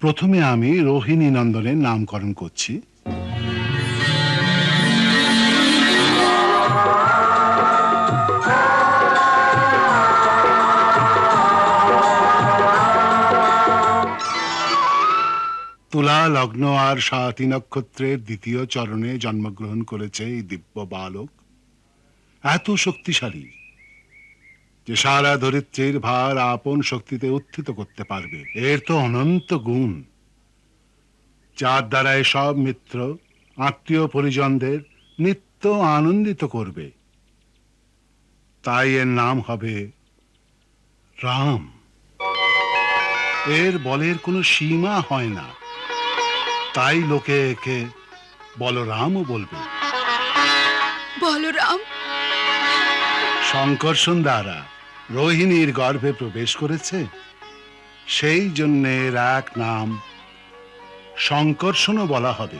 প্রথমে আমি রোহিণী নন্দনের নামকরণ করছি। তুলা লগ্ন আর সাতী নক্ষত্রের দ্বিতীয় চরণে জন্মগ্রহণ করেছে এই দিব্য বালক। এত শক্তিশালী যে সারা ধরিত্রীর ভার আপন শক্তিতে উত্থিত করতে পারবে, এর তো অনন্ত গুণ। যার দ্বারা সব মিত্র, আত্মীয় পরিজনদের নিত্য আনন্দিত করবে। তাই এর নাম হবে রাম। এর বলের কোনো সীমা হয় না। তাই লোকে একে বলরামও বলবে। বলরাম? শঙ্কর্ষণ দ্বারা রোহিণীর গর্ভে প্রবেশ করেছে। সেই জন্যে এর এক নাম সংকর্ষণও বলা হবে।